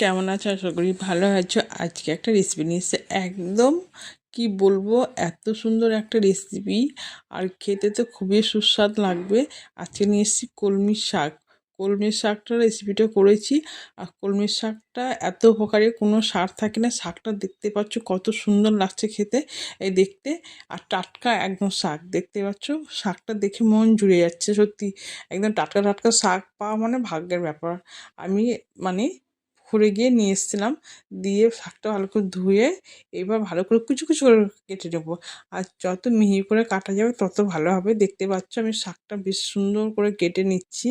কেমন আছো? আশা করি ভালো আছো। আজকে একটা রেসিপি নিয়ে এসেছে। একদম কি বলব, এত সুন্দর একটা রেসিপি আর খেতে তো খুবই সুস্বাদ লাগবে। আজকে নিয়ে এসেছি কলমির শাক। কলমির শাকটা রেসিপিটা করেছি। আর কলমির শাকটা এত উপকারী, কোনো সার থাকে না। শাকটা দেখতে পাচ্ছ কত সুন্দর লাগছে খেতে। এই দেখতে, আর টাটকা একদম শাক। দেখতে পাচ্ছ? শাকটা দেখে মন জুড়ে যাচ্ছে সত্যি। একদম টাটকা টাটকা শাক পাওয়া মানে ভাগ্যের ব্যাপার। আমি মানে ঘুরে গিয়ে নিয়ে এসেছিলাম। দিয়ে শাকটা ভালো করে ধুয়ে এবার ভালো করে কুচু কুচু করে কেটে নেব। আর যত মিহি করে কাটা যাবে তত ভালো হবে। দেখতে পাচ্ছ আমি শাকটা বেশ সুন্দর করে কেটে নিচ্ছি।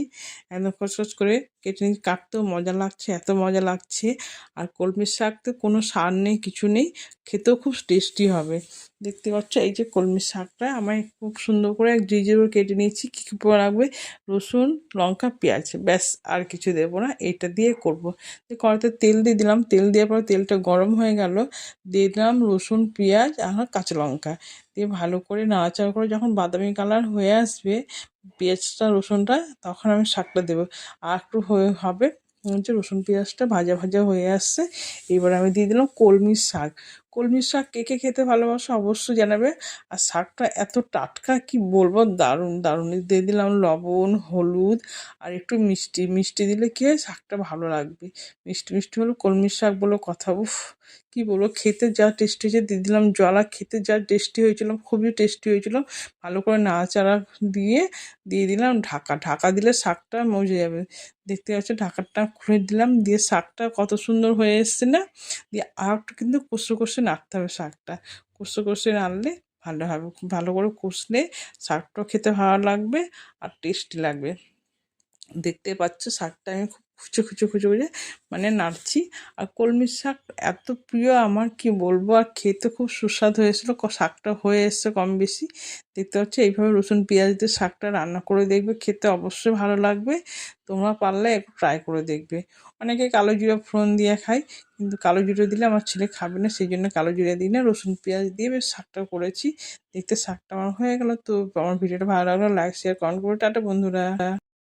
এত খচখচ করে কেটে নিচ্ছি। কাটতেও মজা লাগছে, এত মজা লাগছে। আর কলমির শাক তো কোনো সার নেই, কিছু নেই। খেতেও খুব টেস্টি হবে। দেখতে পাচ্ছ, এই যে কলমি শাকটা, আমি খুব সুন্দর করে এক জিজে কেটে নিয়েছি। কী কী লাগবে? রসুন, লঙ্কা, পেঁয়াজ। ব্যাস, আর কিছু দেবো না, এটা দিয়ে করব। কড়াতে তেল দিয়ে দিলাম, তেল দেওয়ার পর তেলটা গরম হয়ে গেল, দিয়ে দিলাম রসুন, পেঁয়াজ, আর কাঁচা লঙ্কা। দিয়ে ভালো করে নাড়াচাড়া করে যখন বাদামি কালার হয়ে আসবে, পেঁয়াজটা, রসুনটা, তখন আমি শাকটা দেবো। আর একটু হয়ে হবে, যে রসুন, পেঁয়াজটা ভাজা ভাজা হয়ে আসছে, এবার আমি দিয়ে দিলাম কলমির শাক। কলমির শাক কে কে খেতে ভালোবাসো অবশ্যই জানাবে। আর শাকটা এত টাটকা কি বলব? দারুণ দারুণ। দিয়ে দিলাম লবণ, হলুদ আর একটু মিষ্টি। মিষ্টি দিলে কি শাকটা ভালো লাগবে। মিষ্টি মিষ্টি হলো কলমির শাক বলো কথা। উফ, কি বলব? খেতে যা টেস্টি হয়েছে, দিয়ে দিলাম জলা। খেতে যা টেস্টি হয়েছিল, খুবই টেস্টি হয়েছিল, ভালো করে নাড়াচাড়া দিয়ে দিয়ে দিলাম ঢাকা। ঢাকা দিলে শাকটা মজে যাবে। দেখতে পাচ্ছি ঢাকাটা খুলে দিলাম। দিয়ে শাকটা কত সুন্দর হয়ে এসছে না? দিয়ে আর কিন্তু কষে কষে নাড়তে হবে শাকটা। কষে কষে নাড়লে ভালো হবে। ভালো করে কষলে শাকটাও খেতে ভালো লাগবে আর টেস্টি লাগবে। দেখতে পাচ্ছ শাকটা আমি খুব খুচো খুচো খুচো করে মানে নাড়ছি। আর কলমির শাক এত প্রিয় আমার, কি বলব? আর খেতে খুব সুস্বাদু হয়েছিল শাকটা হয়ে এসছে কম বেশি। দেখতে পাচ্ছি, এইভাবে রসুন, পেঁয়াজ দিয়ে শাকটা রান্না করে দেখবে, খেতে অবশ্যই ভালো লাগবে। তোমরা পারলে একটু ট্রাই করে দেখবে। অনেকে কালো জিরা ফোড়ন দিয়ে খায়, কিন্তু কালো জিরা দিলে আমার ছেলে খাবে না, সেই জন্য কালো জিরা দিই না, রসুন, পেঁয়াজ দিয়ে বেশ শাকটা করেছি। দেখতে শাকটা আমার হয়ে গেল, তো আমার ভিডিওটা ভালো লাগল লাইক শেয়ার কমেন্ট করে টাটা বন্ধুরা।